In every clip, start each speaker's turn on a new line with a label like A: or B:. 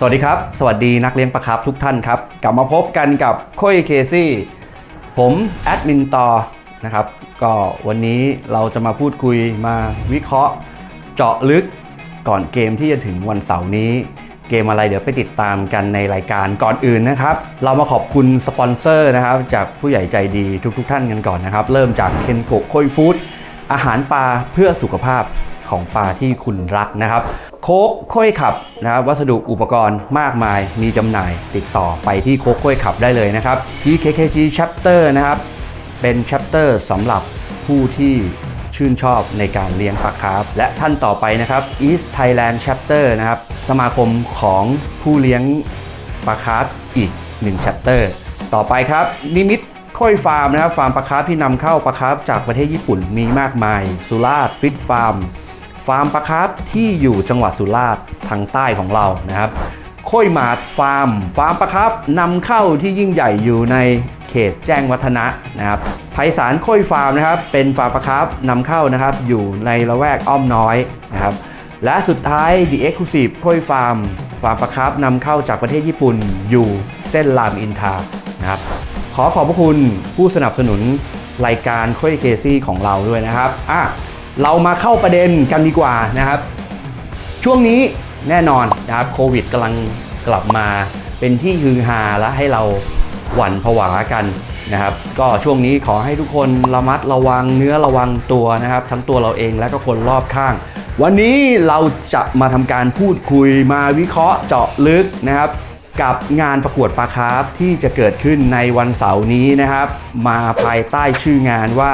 A: สวัสดีครับ สวัสดีนักเลี้ยงปลาครับทุกท่านครับ กลับมาพบกันกับค้ยเคซี่ ผมแอดมินต่อนะครับ ก็วันนี้เราจะมาพูดคุยมาวิเคราะห์เจาะลึกก่อนเกมที่จะถึงวันเสาร์นี้ เกมอะไรเดี๋ยวไปติดตามกันในรายการก่อนอื่นนะครับ เรามาขอบคุณสปอนเซอร์นะครับ จากผู้ใหญ่ใจดีทุกๆทท่านกันก่อนนะครับ เริ่มจากเคนโกะโคยฟู้ดอาหารปลาเพื่อสุขภาพของปลาที่คุณรักนะครับ โค้กค่อยขับนะครับวัสดุอุปกรณ์มากมายมีจำหน่ายติดต่อไปที่โค้กค่อยขับได้เลยนะครับ TKKG Chapter นะครับ เป็น chapter สำหรับผู้ที่ชื่นชอบในการเลี้ยงปลาคาร์ฟและท่านต่อไปนะครับ East Thailand Chapter นะครับ สมาคมของผู้เลี้ยงปลาคาร์ฟอีก1 chapter ต่อไปครับ นิมิตค่อยฟาร์มนะครับฟาร์มปลาคาร์ฟที่นำเข้าปลาคาร์ฟจากประเทศญี่ปุ่นมีมากมาย สุราษฎร์ฟิตฟาร์ม ฟาร์มปลาคาร์ฟที่อยู่จังหวัดสุราษฎร์ทางใต้ของเรานะครับค่อยหมาดฟาร์ม ฟาร์มปลาครับนำเข้าที่ยิ่งใหญ่อยู่ในเขตแจ้งวัฒนะนะครับไพศาลค่อยฟาร์มนะครับ เป็นฟาร์มปลาครับนำเข้านะครับ อยู่ในละแวกอ้อมน้อยนะครับ และสุดท้าย The Exclusive ค่อยฟาร์ม ฟาร์มปลาครับนำเข้าจากประเทศญี่ปุ่นอยู่เส้นรามอินทรานะครับ ขอขอบพระคุณผู้สนับสนุนรายการค่อยเคซี่ของเราด้วยนะครับอะ เรามาเข้าประเด็นกันดีกว่านะครับ ช่วงนี้แน่นอนนะครับโควิดกำลังกลับมาเป็นที่ฮือฮาและให้เราหวั่นผวากันนะครับ ก็ช่วงนี้ขอให้ทุกคนระมัดระวังเนื้อระวังตัวนะครับ ทั้งตัวเราเองและก็คนรอบข้าง วันนี้เราจะมาทำการพูดคุยมาวิเคราะห์เจาะลึกนะครับกับงานประกวดปลาคาร์ฟที่จะเกิดขึ้นในวันเสาร์นี้นะครับ มาภายใต้ชื่องานว่า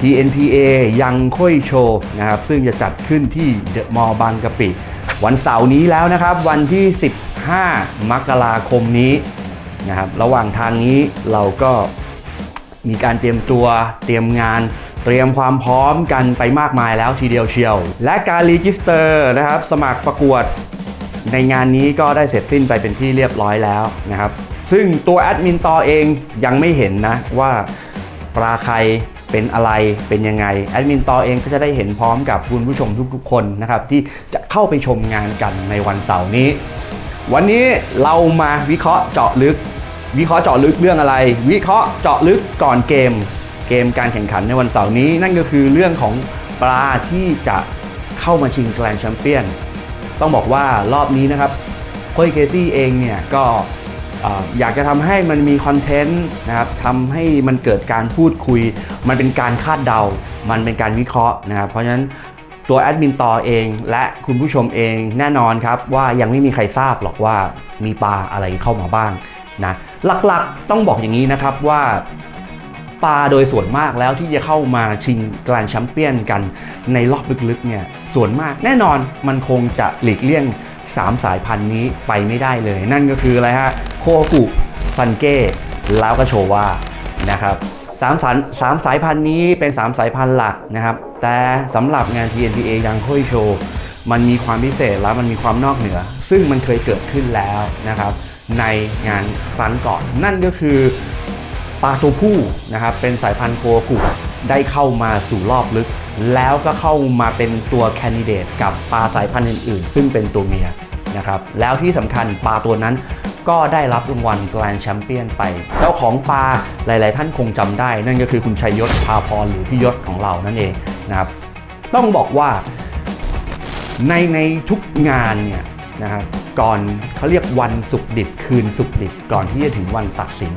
A: TNPA ยังค่อยโชว์นะครับ ซึ่งจะจัดขึ้นที่เดอะมอลล์บางกะปิ วันเสาร์นี้แล้วนะครับ วันที่ 15 มกราคมนี้นะครับ ระหว่างทางนี้เราก็มีการเตรียมตัวเตรียมงานเตรียมความพร้อมกันไปมากมายแล้วทีเดียวเชียว และการรีจิสเตอร์นะครับ สมัครประกวดในงานนี้ก็ได้เสร็จสิ้นไปเป็นที่เรียบร้อยแล้วนะครับ ซึ่งตัวแอดมินต่อเองยังไม่เห็นนะว่าปลาใคร เป็นอะไรเป็นยังไงแอดมินต่อเองก็จะได้เห็นพร้อมกับคุณผู้ชมทุกๆคนนะครับที่จะเข้าไปชมงานกันในวันเสาร์นี้ วันนี้เรามาวิเคราะห์เจาะลึก วิเคราะห์เจาะลึกเรื่องอะไร วิเคราะห์เจาะลึกก่อนเกม เกมการแข่งขันในวันเสาร์นี้ นั่นก็คือเรื่องของปลาที่จะเข้ามาชิงแกรนด์แชมเปี้ยนต้องบอกว่ารอบนี้นะครับโค้ชเคซี่เองเนี่ยก็ อยากจะทำให้มันมีคอนเทนต์นะครับทำให้มันเกิดการพูดคุย มันเป็นการคาดเดา มันเป็นการวิเคราะห์นะครับ เพราะฉะนั้นตัวแอดมินต่อเองและคุณผู้ชมเองแน่นอนครับว่ายังไม่มีใครทราบหรอกว่ามีปลาอะไรเข้ามาบ้างนะหลักๆต้องบอกอย่างนี้นะครับว่าปลาโดยส่วนมากแล้วที่จะเข้ามาชิงแกรนแชมเปี้ยนกันในรอบลึกๆเนี่ยส่วนมากแน่นอนมันคงจะหลีกเลี่ยง 3 สายพันธุ์นี้ไปไม่ได้เลย นั่นก็คืออะไรฮะโคกุซันเก้แล้วก็โชวานะครับสามสายสามสายพันธุ์นี้เป็น 3 สายพันธุ์หลักนะครับ แต่สำหรับงาน TNTA ยังค่อยโชว์ มันมีความพิเศษและมันมีความนอกเหนือ ซึ่งมันเคยเกิดขึ้นแล้วนะครับ ในงานครั้งก่อน นั่นก็คือปลาตัวผู้นะครับ เป็นสายพันธุ์โคกุได้เข้ามาสู่รอบลึก แล้วก็เข้ามาเป็นตัวแคนดิเดตกับปลาสายพันธุ์อื่นๆ ซึ่งเป็นตัวเมีย นะครับ แล้วที่สำคัญปลาตัวนั้นก็ได้รับรางวัลแกรนด์แชมเปี้ยนไป เจ้าของปลาหลาย ๆ ท่านคงจำได้ นั่นก็คือคุณชัยยศพาพรหรือพี่ยศของเรานั่นเองนะครับ ต้องบอกว่าในในทุกงานเนี่ยนะครับก่อนเขาเรียกวันสุกดิบคืนสุกดิบก่อนที่จะถึงวันตัดสิน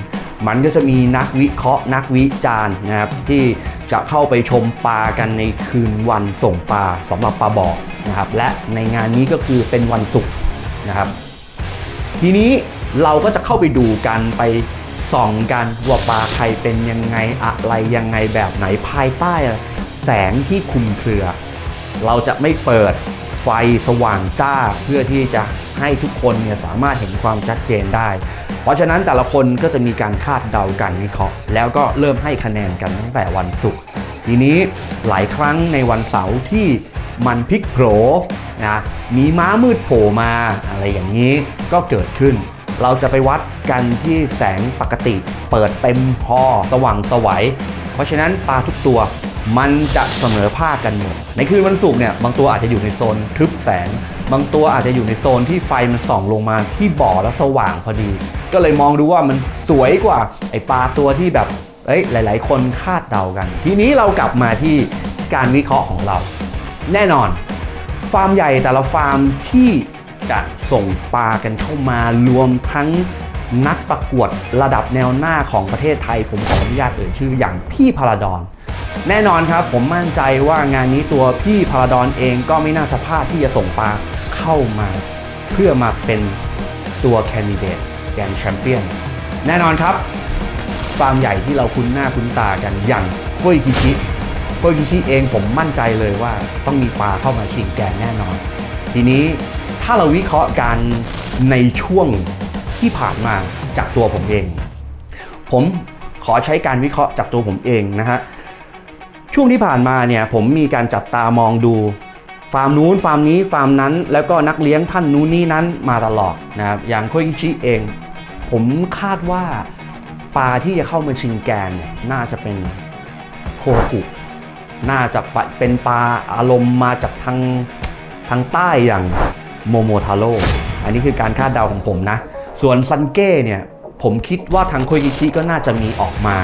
A: มันก็จะมีนักวิเคราะห์ นักวิจารณ์นะครับที่จะเข้าไปชมปลากันในคืนวันส่งปลาสำหรับปลาบอกนะครับและในงานนี้ก็คือเป็นวันศุกร์ นะครับ ทีนี้เราก็จะเข้าไปดูกันไปส่องกันว่าปลาใครเป็นยังไงอะไรยังไงแบบไหนภายใต้แสงที่คุมเครือ เราจะไม่เปิดไฟสว่างจ้าเพื่อที่จะให้ทุกคนเนี่ยสามารถเห็นความชัดเจนได้ เพราะฉะนั้นแต่ละคนก็จะมีการคาดเดากันวิเคราะห์แล้วก็เริ่มให้คะแนนกันตั้งแต่วันศุกร์ทีนี้หลายครั้งในวันเสาร์ที่มันพลิกโผ นะมีม้ามืดโผล่มาอะไรอย่างนี้ก็เกิดขึ้น เราจะไปวัดกันที่แสงปกติ เปิดเต็มพอสว่างสวัย เพราะฉะนั้นปลาทุกตัวมันจะเสมอภาคกันหมด ในคืนวันศุกร์เนี่ยบางตัวอาจจะอยู่ในโซนทึบแสง บางตัวอาจจะอยู่ในโซนที่ไฟมันส่องลงมาที่บ่อแล้วสว่างพอดี ก็เลยมองดูว่ามันสวยกว่าไอปลาตัวที่แบบเอ้ยหลาย ๆ คนคาดเดากัน ทีนี้เรากลับมาที่การวิเคราะห์ของเรา แน่นอน ฟาร์มใหญ่แต่ละฟาร์มที่จะส่งปลากันเข้ามารวมทั้งนักประกวดระดับแนวหน้าของประเทศไทย ผมขออนุญาตเอ่ยชื่ออย่างพี่พาราดอนแน่นอนครับ ผมมั่นใจว่างานนี้ตัวพี่พาราดอนเองก็ไม่น่าสภาพที่จะส่งปลาเข้ามา เพื่อมาเป็นตัวแคนดิเดตแกนแชมเปี้ยนแน่นอนครับฟาร์มใหญ่ที่เราคุ้นหน้าคุ้นตากันอย่างโกยคิชิ โกยคิชิเองผมมั่นใจเลยว่าต้องมีปลาเข้ามาชิงแกรนแน่นอน ทีนี้ถ้าเราวิเคราะห์การในช่วงที่ผ่านมาจากตัวผมเอง ผมขอใช้การวิเคราะห์จากตัวผมเองนะฮะช่วงที่ผ่านมาเนี่ยผมมีการจับตามองดูฟาร์มนู้นฟาร์มนี้ฟาร์มนั้น แล้วก็นักเลี้ยงท่านนู้นนี่นั้นมาตลอดนะครับอย่างโคอิชิเอง ผมคาดว่าปลาที่จะเข้ามาชิงแกนเนี่ยน่าจะเป็นโคกุ น่าจะเป็นปลาอารมณ์มาจากทางทางใต้อย่างโมโมทาโร่อันนี้คือการคาดเดาของผมนะ ส่วนซันเก้เนี่ยผมคิดว่าทางโคอิชิก็น่าจะมีออกมา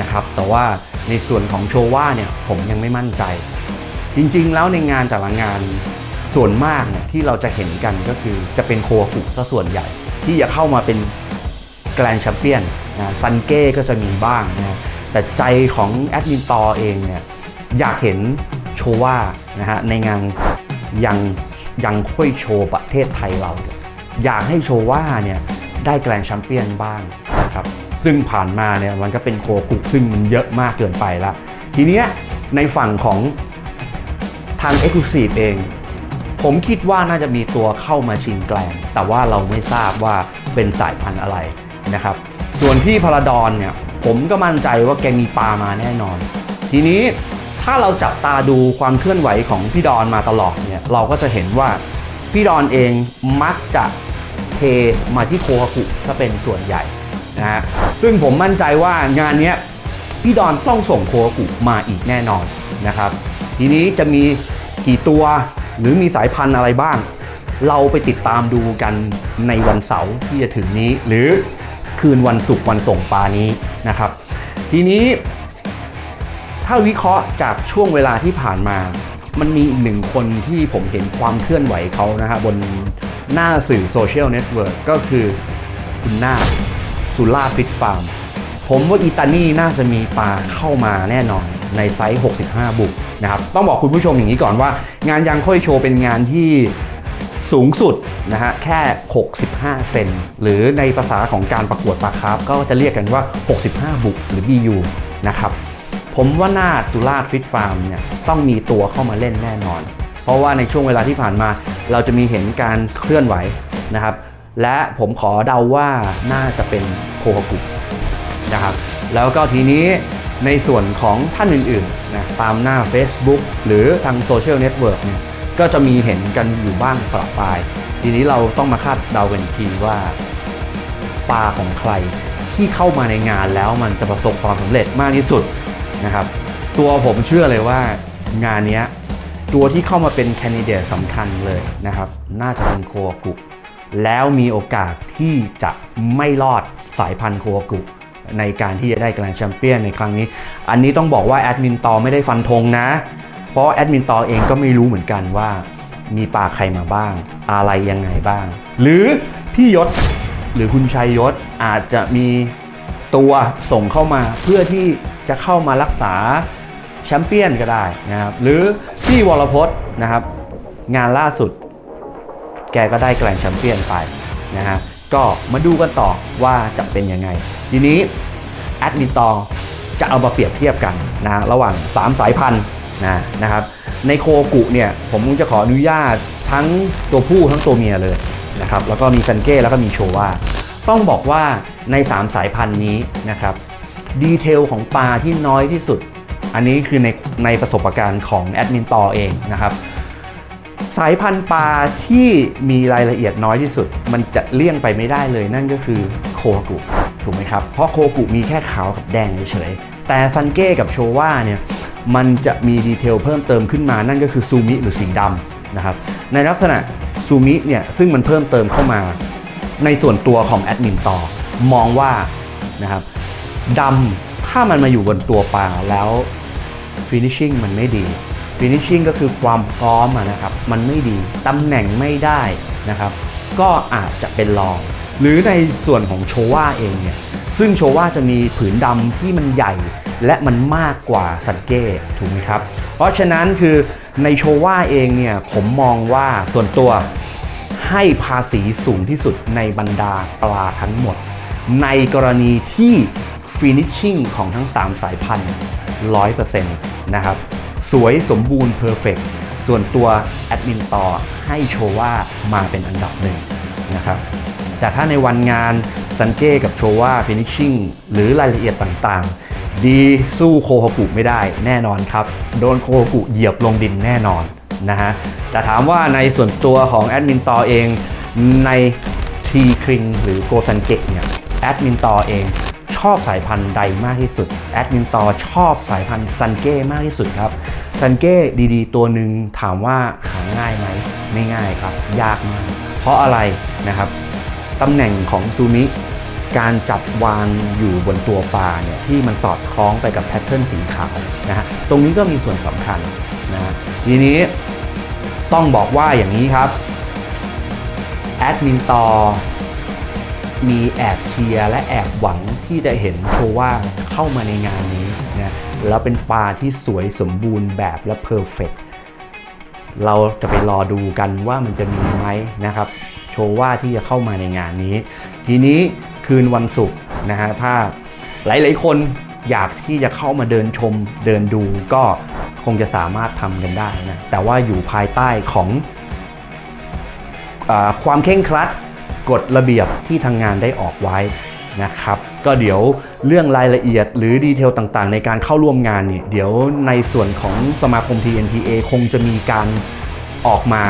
A: นะครับ แต่ว่าในส่วนของโชว่าเนี่ยผมยังไม่มั่นใจ จริงๆแล้วในงานแต่ละงานส่วนมากเนี่ยที่เราจะเห็นกันก็คือจะเป็นโคกุซะส่วนใหญ่ ที่จะเข้ามาเป็นแกรนด์แชมเปี้ยนนะซันเก้ก็จะมีบ้างนะแต่ใจของแอดมินตอเองเนี่ย อยากเห็นโชว่านะฮะในงานยังยังค่อยโชว์ประเทศไทยเรา อยากให้โชว่าเนี่ยได้แกรนด์แชมเปี้ยนบ้างนะครับซึ่งผ่านมาเนี่ยมันก็เป็นโคกุซึ่งมันเยอะมากเกินไปล้วทีเนี้ยในฝั่งของทาง e x c l u s i v e เอง ผมคิดว่าน่าจะมีตัวเข้ามาชิงแกลนแต่ว่าเราไม่ทราบว่าเป็นสายพันธุ์อะไรนะครับ ส่วนที่พาราดอนเนี่ยผมก็มั่นใจว่าแกมีปลามาแน่นอน ทีนี้ ถ้าเราจับตาดูความเคลื่อนไหวของพี่ดอนมาตลอดเนี่ยเราก็จะเห็นว่าพี่ดอนเองมักจะเทมาที่โคฮากุถ้าเป็นส่วนใหญ่นะฮะซึ่งผมมั่นใจว่างานนี้พี่ดอนต้องส่งโคอากุมาอีกแน่นอนนะครับ ทีนี้จะมีกี่ตัวหรือมีสายพันธุ์อะไรบ้าง เราไปติดตามดูกันในวันเสาร์ที่จะถึงนี้ หรือคืนวันศุกร์วันส่งปลานี้นะครับ ทีนี้ ถ้าวิเคราะห์จากช่วงเวลาที่ผ่านมา มันมีอีกหนึ่งคนที่ผมเห็นความเคลื่อนไหวเขานะฮะบนหน้าสื่อโซเชียลเน็ตเวิร์กก็คือคุณนาสุราฟิตฟาร์ม ผมว่าอีตานี่น่าจะมีปลาเข้ามาแน่นอนในไซส์ 65 บุกนะครับ ต้องบอกคุณผู้ชมอย่างนี้ก่อนว่า งานยังค่อยโชว์เป็นงานที่สูงสุดนะฮะแค่ 65 เซนหรือในภาษาของการประกวดปลาคาร์ฟก็จะเรียกกันว่า 65 บุกหรือ BU นะครับ ผมว่าน่าสุราษฎร์ฟิตฟาร์มเนี่ยต้องมีตัวเข้ามาเล่นแน่นอน เพราะว่าในช่วงเวลาที่ผ่านมา เราจะมีเห็นการเคลื่อนไหวนะครับ และผมขอเดาว่าน่าจะเป็นโคฮากุนะครับแล้วก็ทีนี้ในส่วนของท่านอื่นๆนะตามหน้า Facebook หรือทางโซเชียลเน็ตเวิร์กเนี่ยก็จะมีเห็นกันอยู่บ้างประปราย ทีนี้เราต้องมาคาดเดากันอีกทีว่าปลาของใครที่เข้ามาในงานแล้วมันจะประสบความสำเร็จมากที่สุด นะครับ ตัวผมเชื่อเลยว่างานนี้ตัวที่เข้ามาเป็นแคนดิเดตสำคัญเลยนะครับ น่าจะเป็นโคอากุแล้วมีโอกาสที่จะไม่รอดสายพันธุ์โคอากุในการที่จะได้แกรนด์แชมเปี้ยนในครั้งนี้ อันนี้ต้องบอกว่าแอดมินตอไม่ได้ฟันธงนะ เพราะแอดมินตอเองก็ไม่รู้เหมือนกันว่า มีปลาใครมาบ้าง อะไรยังไงบ้าง หรือพี่ยศหรือคุณชัยยศอาจจะมีตัวส่งเข้ามาเพื่อที่ จะเข้ามารักษาแชมเปี้ยนก็ได้นะครับ หรือพี่วรพจน์นะครับ งานล่าสุด แกก็ได้แกรนแชมเปี้ยนไปนะฮะก็มาดูกันต่อว่าจะเป็นยังไง ทีนี้แอดมินตองจะเอามาเปรียบเทียบกันนะฮะระหว่าง 3 สายพันธุ์นะนะครับ ในโคกุเนี่ยผมจะขออนุญาตทั้งตัวผู้ทั้งตัวเมียเลยนะครับ แล้วก็มีซันเก้แล้วก็มีโชวาต้องบอกว่าใน 3 สายพันธุ์นี้นะครับ ดีเทลของปลาที่น้อยที่สุด อันนี้คือในในประสบการณ์ของแอดมินตอเองนะครับ สายพันธุ์ปลาที่มีรายละเอียดน้อยที่สุด มันจะเลี่ยงไปไม่ได้เลยนั่นก็คือโคกุถูกไหมครับ เพราะโคกุมีแค่ขาวกับแดงเฉยๆแต่ซันเก้กับโชว่าเนี่ยมันจะมีดีเทลเพิ่มเติมขึ้นมานั่นก็คือซูมิหรือสีดำนะครับในลักษณะซูมิเนี่ยซึ่งมันเพิ่มเติมเข้ามา ในส่วนตัวของแอดมินต่อมองว่านะครับ ดำถ้ามันมาอยู่บนตัวปลาแล้ว finishing มันไม่ดี finishing ก็คือความพร้อมนะครับ มันไม่ดีตำแหน่งไม่ได้นะครับ ก็อาจจะเป็นรอง หรือในส่วนของโชว่าเองเนี่ย ซึ่งโชว่าจะมีผืนดำที่มันใหญ่ และมันมากกว่าซันเก้ถูกไหมครับ เพราะฉะนั้นคือในโชว่าเองเนี่ย ผมมองว่าส่วนตัวให้ภาษีสูงที่สุดในบรรดาปลาทั้งหมด ในกรณีที่ finishing ของทั้ง 3 สายพันธุ์100%นะครับ สวยสมบูรณ์เพอร์เฟกส่วนตัวแอดมินต่อให้โชว่ามาเป็นอันดับหนึ่งนะครับแต่ถ้าในวันงานซันเก้กับโชว่าฟินิชชิ่งหรือรายละเอียดต่างๆ ดีสู้โคฮกุไม่ได้แน่นอนครับ โดนโคฮกุเหยียบลงดินแน่นอนนะฮะแต่ถามว่าในส่วนตัวของแอดมินต่อเองในทีคริงหรือโกซันเกะเนี่ยแอดมินต่อเอง ชอบสายพันธุ์ใดมากที่สุดแอดมินต่อชอบสายพันธุ์ซันเก้มากที่สุดครับซันเก้ดีๆ ตัวหนึ่งถามว่าหาง่ายไหมไม่ง่ายครับ ยากมาก เพราะอะไรนะครับตำแหน่งของซูมิการจับวางอยู่บนตัวปลาเนี่ยที่มันสอดคล้องไปกับแพทเทิร์นสีขาวนะฮะตรงนี้ก็มีส่วนสำคัญนะฮะทีนี้ต้องบอกว่าอย่างนี้ครับแอดมินตอ มีแอบเชียร์และแอบหวังที่จะเห็นโชว่าเข้ามาในงานนี้นะแล้วเป็นปลาที่สวยสมบูรณ์แบบและเพอร์เฟกเราจะไปรอดูกันว่ามันจะมีไหมนะครับ โชว่าที่จะเข้ามาในงานนี้ ทีนี้คืนวันศุกร์นะฮะถ้าหลาย ๆ คนอยากที่จะเข้ามาเดินชมเดินดูก็คงจะสามารถทำกันได้นะแต่ว่าอยู่ภายใต้ของอความเคร่งครัด กฎระเบียบที่ทางงานได้ออกไว้นะครับก็เดี๋ยวเรื่องรายละเอียดหรือดีเทลต่างๆ ในการเข้าร่วมงานเนี่ยเดี๋ยวในส่วนของสมาคม TNTA คงจะมีการออกมา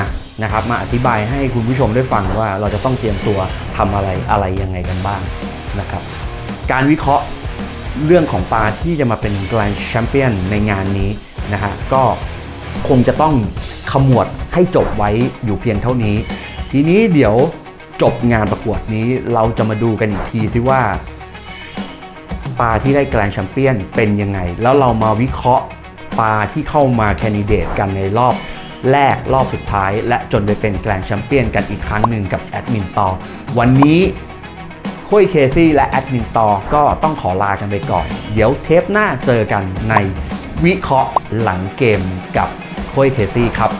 A: นะครับมาอธิบายให้คุณผู้ชมได้ฟังว่าเราจะต้องเตรียมตัวทำอะไรอะไรยังไงกันบ้างนะครับการวิเคราะห์เรื่องของปลาที่จะมาเป็นแกรนด์แชมเปี้ยนในงานนี้นะฮะก็คงจะต้องขมวดให้จบไว้อยู่เพียงเท่านี้ ทีนี้เดี๋ยว จบงานประกวดนี้เราจะมาดูกันอีกทีซิว่า ปลาที่ได้แกรนแชมเปี้ยนเป็นยังไง แล้วเรามาวิเคราะห์ปลาที่เข้ามาแคนดิเดตกันในรอบแรกรอบสุดท้าย และจนไปเป็นแกรนแชมเปี้ยนกันอีกครั้งหนึ่งกับแอดมินตอวันนี้คุยเคซี่และแอดมินตอก็ต้องขอลากันไปก่อน เดี๋ยวเทปหน้าเจอกันในวิเคราะห์หลังเกมกับคุยเคซี่ครับ